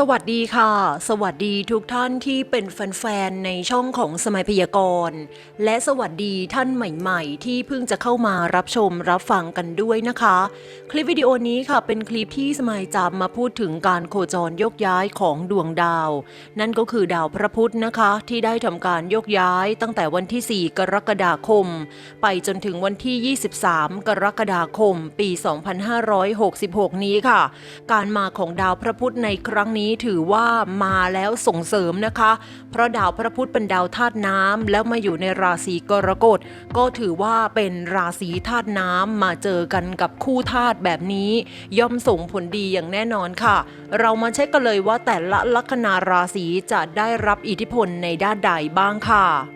สวัสดีค่ะ สวัสดีทุกท่านที่เป็นแฟนๆในช่องของสมัยพยากรณ์และสวัสดีท่านใหม่ๆ ที่เพิ่งจะเข้ามารับชมรับฟังกันด้วยนะคะ คลิปวิดีโอนี้ค่ะเป็นคลิปที่สมัยจำมาพูดถึงการโคจรยกย้ายของดวงดาว นั่นก็คือดาวพระพุธนะคะ ที่ได้ทำการยกย้ายตั้งแต่วันที่ 4 กรกฎาคม ไปจนถึงวันที่ 23 กรกฎาคม ปี 2566 นี้ค่ะ การมาของดาวพระพุธในครั้งนี้ถือว่ามาแล้วส่งเสริมนะคะ เพราะดาวพระพุธเป็นดาวธาตุน้ำแล้วมาอยู่ในราศีกรกฎก็ถือว่าเป็นราศีธาตุน้ำมาเจอกันกับคู่ธาตุแบบนี้ ย่อมส่งผลดีอย่างแน่นอนค่ะ เรามาเช็คกันเลยว่าแต่ละลัคนาราศีจะได้รับอิทธิพลในด้านใดบ้างค่ะ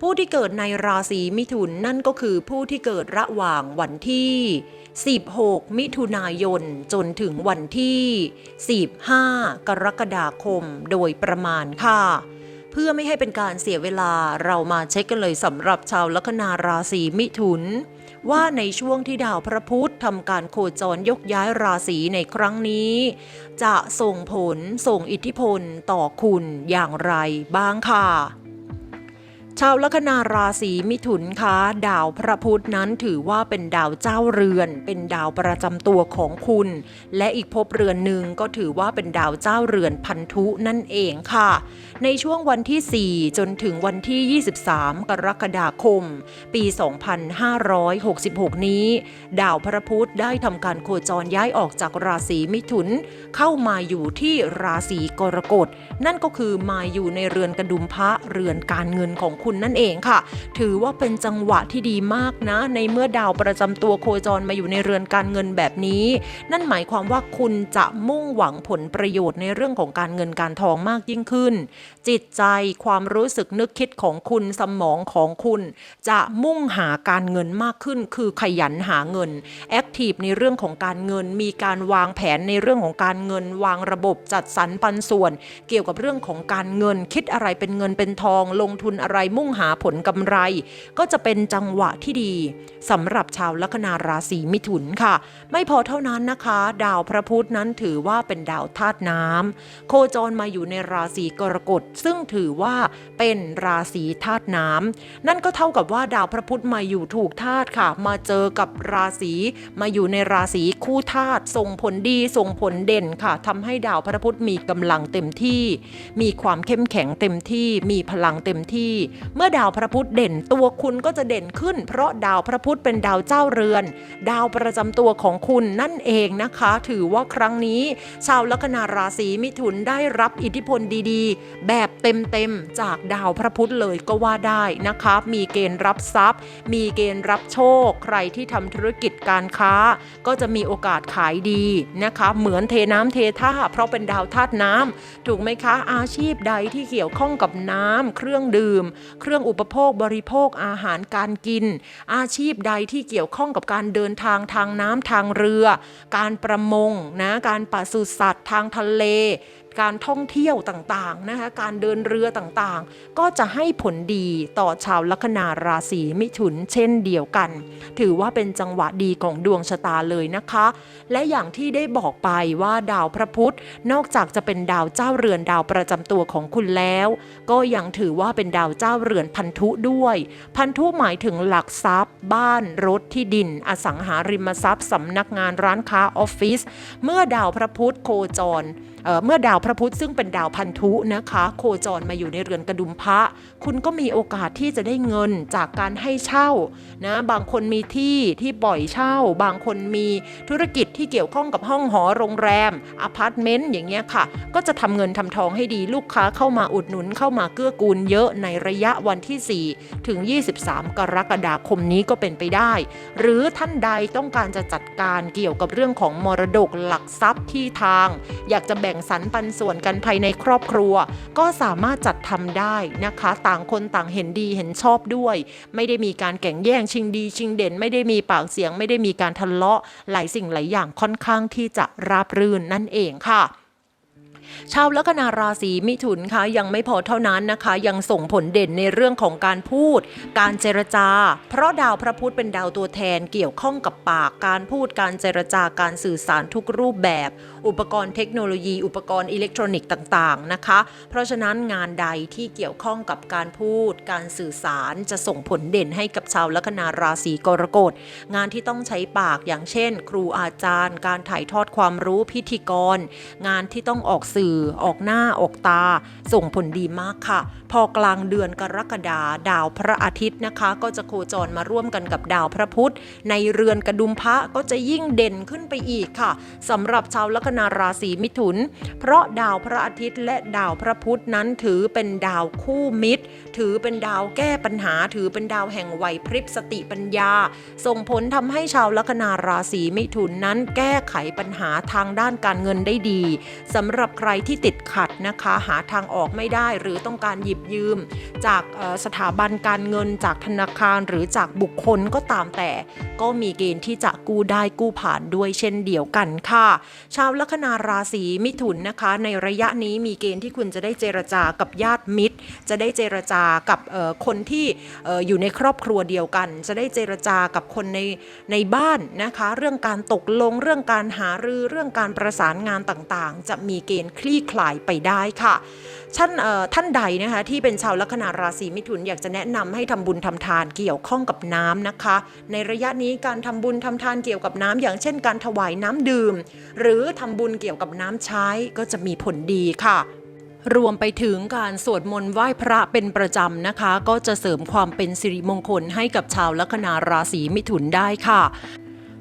ผู้ที่เกิดในราศีมิถุนนั่นก็คือผู้ที่เกิดระหว่างวันที่ 16 มิถุนายน จนถึงวันที่ 15 กรกฎาคมโดยประมาณค่ะ เพื่อไม่ให้เป็นการเสียเวลาเรามาเช็คกันเลยสำหรับชาวลัคนาราศีมิถุน ว่าในช่วงที่ดาวพระพุธทำการโคจรยกย้ายราศีในครั้งนี้ จะส่งผลส่งอิทธิพลต่อคุณอย่างไรบ้างค่ะ ชาวลัคนาราศีมิถุนคะดาวพระพุธนั้นถือว่าเป็นดาวเจ้าเรือน เป็นดาวประจำตัวของคุณ และอีกภพเรือนหนึ่งก็ถือว่าเป็นดาวเจ้าเรือนพันธุนั่นเองค่ะ ในช่วงวันที่ 4 จนถึงวันที่ 23 กรกฎาคม ปี 2566 นี้ ดาวพระพุธได้ทำการโคจรย้ายออกจากราศีมิถุน เข้ามาอยู่ที่ราศีกรกฎนั่นก็คือมาอยู่ในเรือนกระดุมพระเรือนการเงินของคุณนั่นเองค่ะ ถือว่าเป็นจังหวะที่ดีมากนะ ในเมื่อดาวประจำตัวโคจรมาอยู่ในเรือนการเงินแบบนี้ นั่นหมายความว่าคุณจะมุ่งหวังผลประโยชน์ในเรื่องของการเงินการทองมากยิ่งขึ้น จิตใจความรู้สึกนึกคิดของคุณสมองของคุณ จะมุ่งหาการเงินมากขึ้น คือขยันหาเงินแอคทีฟในเรื่องของการเงิน มีการวางแผนในเรื่องของการเงิน วางระบบจัดสรรปันส่วน เกี่ยวกับเรื่องของการเงิน คิดอะไรเป็นเงินเป็นทอง ลงทุนอะไรมุ่งหาผลกำไร ก็จะเป็นจังหวะที่ดีสำหรับชาวลัคนาราศีมิถุนค่ะ ไม่พอเท่านั้นนะคะ ดาวพระพุธนั้นถือว่าเป็นดาวธาตุน้ำโคจรมาอยู่ในราศีกรกฎซึ่งถือว่าเป็นราศีธาตุน้ำนั่นก็เท่ากับว่าดาวพระพุธมาอยู่ถูกธาตุค่ะ มาเจอกับราศีมาอยู่ในราศีคู่ธาตุส่งผลดีส่งผลเด่นค่ะทำให้ดาวพระพุธมีกำลังเต็มที่ มีความเข้มแข็งเต็มที่ มีพลังเต็มที่เมื่อดาวพระพุธเด่นตัวคุณก็จะเด่นขึ้น เพราะดาวพระพุธเป็นดาวเจ้าเรือน ดาวประจำตัวของคุณนั่นเองนะคะ ถือว่าครั้งนี้ ชาวลัคนาราศีมิถุนได้รับอิทธิพลดีๆ แบบเต็มๆจากดาวพระพุธเลยก็ว่าได้นะคะ มีเกณฑ์รับทรัพย์ มีเกณฑ์รับโชค ใครที่ทำธุรกิจการค้า ก็จะมีโอกาสขายดีนะคะ เหมือนเทน้ำเทท่า เพราะเป็นดาวธาตุน้ำถูกไหมคะอาชีพใดที่เกี่ยวข้องกับน้ำเครื่องดื่มเครื่องอุปโภคบริโภคอาหารการกิน อาชีพใดที่เกี่ยวข้องกับการเดินทางทางน้ำทางเรือ การประมงนะการปศุสัตว์ทางทะเล การท่องเที่ยวต่างๆนะคะการเดินเรือต่างๆ ก็จะให้ผลดีต่อชาวลัคนาราศีมิถุนเช่นเดียวกัน ถือว่าเป็นจังหวะดีของดวงชะตาเลยนะคะ และอย่างที่ได้บอกไปว่าดาวพระพุธนอกจากจะเป็นดาวเจ้าเรือนดาวประจำตัวของคุณแล้ว ก็ยังถือว่าเป็นดาวเจ้าเรือนพันธุด้วย พันธุหมายถึงหลักทรัพย์ บ้านรถที่ดิน อสังหาริมทรัพย์สำนักงานร้านค้าออฟฟิศเมื่อดาวพระพุธโคจร เเมื่อดาวพระพุธซึ่งเป็นดาวพันธุนะคะ โคจรมาอยู่ในเรือนกระดุมพระ คุณก็มีโอกาสที่จะได้เงินจากการให้เช่านะบางคนมีที่ที่ปล่อยเช่า บางคนมีธุรกิจที่เกี่ยวข้องกับห้องหอโรงแรมอพาร์ตเมนต์อย่างเงี้ยค่ะ ก็จะทำเงินทำทองให้ดีลูกค้าเข้ามาอุดหนุนเข้ามาเกื้อกูลเยอะในระยะวันที่ 4 ถึง 23 กรกฎาคมนี้ก็เป็นไปได้ หรือท่านใดต้องการจะจัดการเกี่ยวกับเรื่องของมรดกหลักทรัพย์ที่ทาง อยากจะแบ่งงสรรปันส่วนกันภายในครอบครัว ก็สามารถจัดทำได้นะคะ ต่างคนต่างเห็นดีเห็นชอบด้วย ไม่ได้มีการแข่งแย่งชิงดีชิงเด่น ไม่ได้มีปากเสียง ไม่ได้มีการทะเลาะหลายสิ่งหลายอย่างค่อนข้างที่จะราบรื่นนั่นเองค่ะ ชาวลัคนาราศีมิถุนค่ะยังไม่พอเท่านั้นนะคะ ยังส่งผลเด่นในเรื่องของการพูด การเจรจา เพราะดาวพระพุธเป็นดาวตัวแทนเกี่ยวข้องกับปากการพูดการเจรจาการสื่อสารทุกรูปแบบ อุปกรณ์เทคโนโลยี อุปกรณ์อิเล็กทรอนิกส์ต่างๆนะคะ เพราะฉะนั้นงานใดที่เกี่ยวข้องกับการพูด การสื่อสารจะส่งผลเด่นให้กับชาวลัคนาราศีกรกฎงานที่ต้องใช้ปากอย่างเช่น ครูอาจารย์ การถ่ายทอดความรู้พิธีกร งานที่ต้องออกสื่อออกหน้าออกตา ส่งผลดีมากค่ะ พอกลางเดือนกรกฎาดาวพระอาทิตย์นะคะ ก็จะโคจรมาร่วมกันกับดาวพระพุธ ในเรือนกระดุมพระก็จะยิ่งเด่นขึ้นไปอีกค่ะสำหรับชาวลัคนาราศีมิถุน เพราะดาวพระอาทิตย์และดาวพระพุธนั้นถือเป็นดาวคู่มิตร ถือเป็นดาวแก้ปัญหา ถือเป็นดาวแห่งไหวพริบสติปัญญา ส่งผลทำให้ชาวลัคนาราศีมิถุนนั้นแก้ไขปัญหาทางด้านการเงินได้ดีสำหรับใครที่ติดขัดนะคะ หาทางออกไม่ได้หรือต้องการหยิบยืม จากสถาบันการเงินจากธนาคารหรือจากบุคคลก็ตามแต่ ก็มีเกณฑ์ที่จะกู้ได้กู้ผ่านด้วยเช่นเดียวกันค่ะ ชาวลัคนาราศีมิถุนนะคะ ในระยะนี้มีเกณฑ์ที่คุณจะได้เจรจากับญาติมิตร จะได้เจรจากับคนที่อยู่ในครอบครัวเดียวกัน จะได้เจรจากับคนในในบ้านนะคะ เรื่องการตกลงเรื่องการหารือเรื่องการประสานงานต่างๆ จะมีเกณฑ์ลี่คลายไปได้ค่ะท่านท่านใดนะคะที่เป็นชาวลัคนาราศีมิถุนอยากจะแนะนำให้ทำบุญทำทานเกี่ยวข้องกับน้ำนะคะ ในระยะนี้การทำบุญทำทานเกี่ยวกับน้ำอย่างเช่น การถวายน้ำดื่ม หรือทำบุญเกี่ยวกับน้ำใช้ก็จะมีผลดีค่ะรวมไปถึงการสวดมนต์ไหว้พระเป็นประจำนะคะ ก็จะเสริมความเป็นสิริมงคลให้กับชาวลัคนาราศีมิถุนได้ค่ะ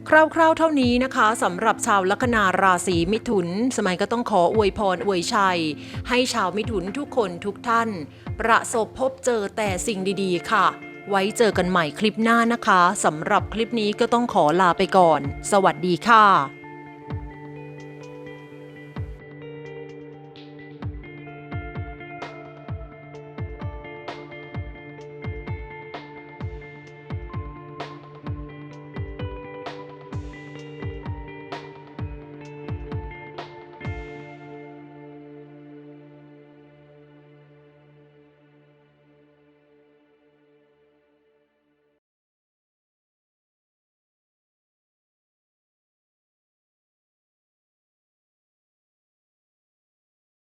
คร่าวๆเท่านี้นะคะสำหรับชาวลัคนาราศีมิถุน สมัยก็ต้องขออวยพรอวยชัย ให้ชาวมิถุนทุกคนทุกท่าน ประสบพบเจอแต่สิ่งดีๆ ค่ะ ไว้เจอกันใหม่คลิปหน้านะคะสำหรับคลิปนี้ก็ต้องขอลาไปก่อน สวัสดีค่ะ